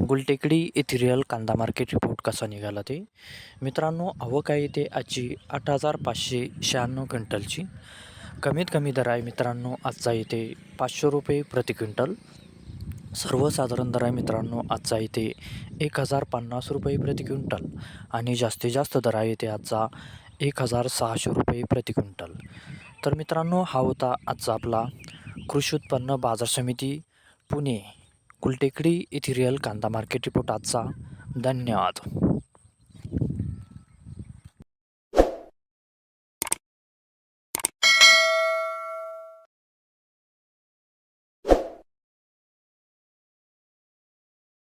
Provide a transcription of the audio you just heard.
गुलटेकडी इथिरियल कांदा market report कसा निघाला ते? मित्रांनो आवक आहे ते आजची आठ हजार पाचशे शहाण्णव क्विंटलची. कमीत कमी दर आहे मित्रांनो आजचा इथे पाचशे रुपये प्रति क्विंटल. सर्वसाधारण दर आहे मित्रांनो आजचा इथे एक हजार पन्नास रुपये प्रति क्विंटल. आणि जास्तीत जास्त दर आहे इथे आजचा एक हजार सहाशे रुपये प्रति क्विंटल. तर मित्रांनो हा होता आजचा आपला कृषी उत्पन्न बाजार समिती पुणे. कुलटेकडी इथिरियल कांदा मार्केट रिपोर्ट आजचा. धन्यवाद.